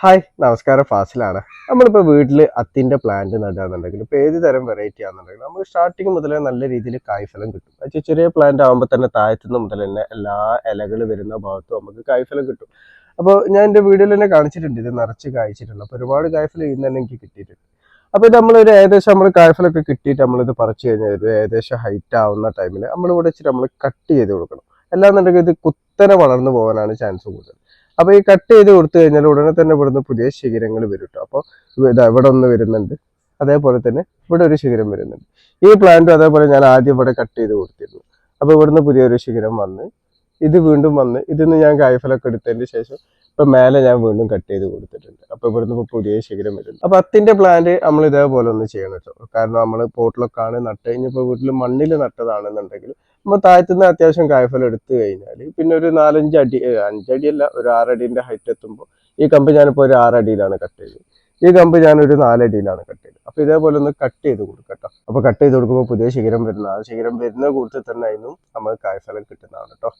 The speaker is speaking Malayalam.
ഹായ് നമസ്കാരം. ഫാസിലാണ്. നമ്മളിപ്പോൾ വീട്ടിൽ അത്തിന്റെ പ്ലാന്റ് നടുകയാണെന്നുണ്ടെങ്കിൽ ഇപ്പോൾ ഏത് തരം വെറൈറ്റി ആണെന്നുണ്ടെങ്കിൽ നമുക്ക് സ്റ്റാർട്ടിങ് മുതലേ നല്ല രീതിയിൽ കായ്ഫലം കിട്ടും. പക്ഷേ ചെറിയ പ്ലാന്റ് ആകുമ്പോൾ തന്നെ താഴത്തുനിന്ന് മുതൽ തന്നെ എല്ലാ ഇലകൾ വരുന്ന ഭാഗത്തും നമുക്ക് കായ്ഫലം കിട്ടും. അപ്പോൾ ഞാൻ എന്റെ വീഡിയോയിൽ തന്നെ കാണിച്ചിട്ടുണ്ട് ഇത് നിറച്ച് കായ്ച്ചിട്ടുണ്ട്. അപ്പോൾ ഒരുപാട് കായ്ഫലം ഇന്ന് തന്നെ എനിക്ക് കിട്ടിയിട്ടുണ്ട്. അപ്പോൾ നമ്മളൊരു ഏകദേശം നമ്മൾ കായ്ഫലൊക്കെ കിട്ടിയിട്ട് നമ്മളിത് പറിച്ചു കഴിഞ്ഞാൽ ഒരു ഏകദേശം ഹൈറ്റ് ആവുന്ന ടൈമിൽ നമ്മൾ ഇവിടെ വെച്ചിട്ട് നമ്മൾ കട്ട് ചെയ്ത് കൊടുക്കണം. അല്ലാന്നുണ്ടെങ്കിൽ ഇത് കുത്തനെ വളർന്നു പോകാനാണ് ചാൻസ് കൂടുതൽ. അപ്പോൾ ഈ കട്ട് ചെയ്ത് കൊടുത്തു കഴിഞ്ഞാൽ ഉടനെ തന്നെ ഇവിടുന്ന് പുതിയ ശിഖരങ്ങൾ വരും കേട്ടോ അപ്പോൾ ഇതാ ഇവിടെ ഒന്ന് വരുന്നുണ്ട്. അതേപോലെ തന്നെ ഇവിടെ ഒരു ശിഖരം വരുന്നുണ്ട്. ഈ പ്ലാന്റും അതേപോലെ ഞാൻ ആദ്യം ഇവിടെ കട്ട് ചെയ്ത് കൊടുത്തിരുന്നു. അപ്പോൾ ഇവിടുന്ന് പുതിയൊരു ശിഖരം വന്ന് ഇത് വീണ്ടും വന്ന് ഇതിന്ന് ഞാൻ കായ്ഫലൊക്കെ എടുത്തതിന് ശേഷം ഇപ്പൊ മേലെ ഞാൻ വീണ്ടും കട്ട് ചെയ്ത് കൊടുത്തിട്ടുണ്ട്. അപ്പൊ ഇവിടുന്ന് ഇപ്പൊ പുതിയ ശിഖരം വരുന്നു. അപ്പൊ അത്തിന്റെ പ്ലാന്റ് നമ്മൾ ഇതേപോലെ ഒന്ന് ചെയ്യണം കേട്ടോ. കാരണം നമ്മൾ പോട്ടിലൊക്കെ ആണ് നട്ട് കഴിഞ്ഞപ്പോൾ വീട്ടിൽ മണ്ണിൽ നട്ടതാണെന്നുണ്ടെങ്കിൽ നമ്മൾ താഴത്തുനിന്ന് അത്യാവശ്യം കായ്ഫലം എടുത്തു കഴിഞ്ഞാൽ പിന്നെ ഒരു നാലഞ്ച് അടി അഞ്ചടി അല്ല ഒരു ആറടീന്റെ ഹൈറ്റ് എത്തുമ്പോൾ ഈ കമ്പ് ഞാനിപ്പോൾ ഒരു ആറടിയിലാണ് കട്ട് ചെയ്തത്. ഈ കമ്പ് ഒരു നാലടിയിലാണ് കട്ട് ചെയ്തത്. അപ്പോൾ ഇതേപോലെ ഒന്ന് കട്ട് ചെയ്ത് കൊടുക്കട്ടോ അപ്പൊ കട്ട് ചെയ്ത് കൊടുക്കുമ്പോൾ പുതിയ ശിഖരം വരുന്ന. ആ ശിഖരം വരുന്ന കൂട്ടത്തിൽ തന്നെ ആയിരുന്നു നമുക്ക് കായ്ഫലം കിട്ടുന്നതാണ് കേട്ടോ.